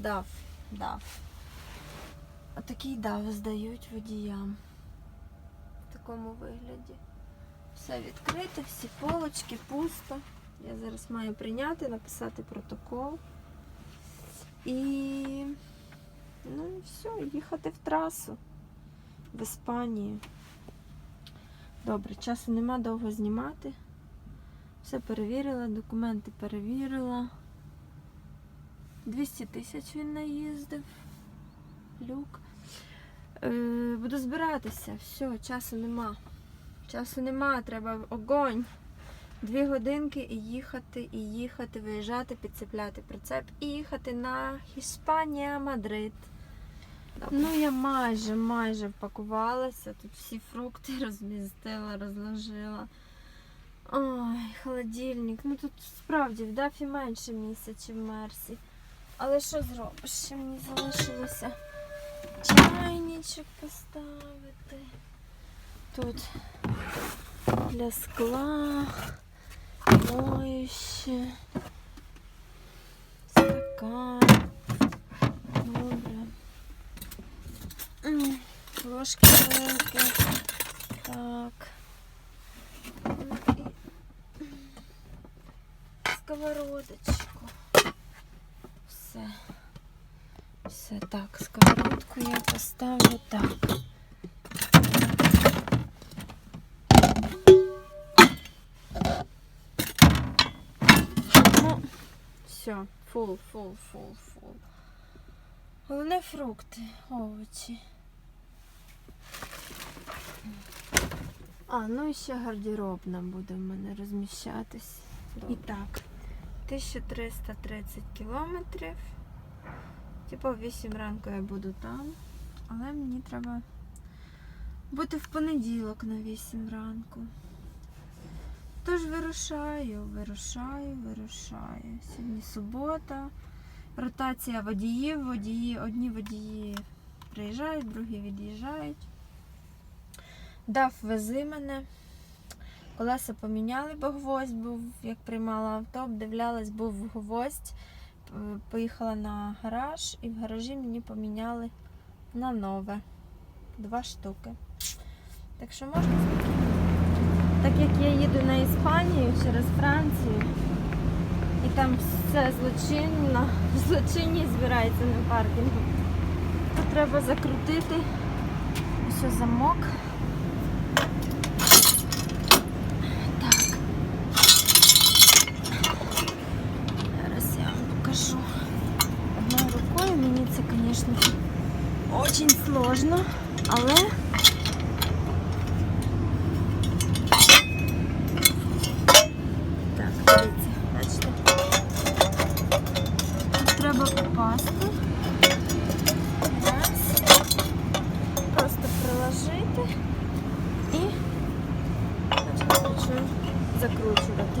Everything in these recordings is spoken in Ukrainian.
Дав, дав. Отакий дав здають водіям. В такому вигляді. Все відкрите, всі полочки, пусто. Я зараз маю прийняти, написати протокол. І ну і все, їхати в трасу в Іспанію. Добре, часу нема довго знімати. Все перевірила, документи перевірила. 200 тисяч він наїздив. Люк. Е, буду збиратися. Все, часу нема. Часу нема, треба огонь. Дві годинки і їхати, і їхати, виїжджати, підцепляти прицеп і їхати на Іспанія, Мадрид. Ну, я майже, майже впакувалася. Тут всі фрукти розмістила, розложила. Ой, холодильник. Ну тут справді в Дафі менше в Мерсі. Але що зробиш? Ще мені залишилося чайничок поставити. Тут для скла, моюще, стакан. Добре. Ложки великі. Так. Ну і сковородочку. Все. Все так, сковородку я поставлю так. Ну, все, фул, фул, фул, фул. Головне фрукти, овочі. А, ну і ще гардеробна буде в мене розміщатись. І так, 1330 кілометрів. Типу, в 8 ранку я буду там. Але мені треба бути в понеділок на 8 ранку. Тож вирушаю, вирушаю, вирушаю. Сьогодні субота. Ротація водіїв. Водії, одні водії приїжджають, другі від'їжджають. Дав вези мене. Колеса поміняли, бо гвоздь був, як приймала авто, обдивлялась, був гвоздь. П- Поїхала на гараж і в гаражі мені поміняли на нове. Два штуки. Так що можна. Так як я їду на Іспанію через Францію, і там все злочинно, злочинні збирається на паркінгу, то треба закрутити ось замок. Так. Зараз я вам покажу. Одною рукою мені це, звісно, сложно, але так, дивіться, бачите. Тут треба попасти. Раз. Просто приложити і почну закручувати.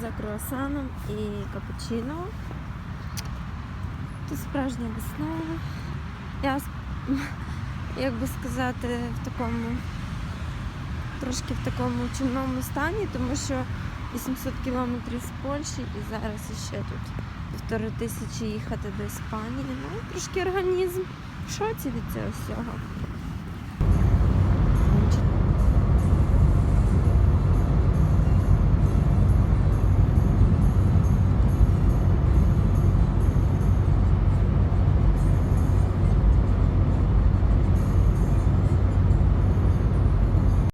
за круасаном і капучино. Тут справжня весна. Я, як би сказати, в такому трошки в такому чумному стані, тому що 800 кілометрів з Польщі і зараз ще тут півтори тисячі їхати до Іспанії. Ну, трошки організм в шоці від цього всього.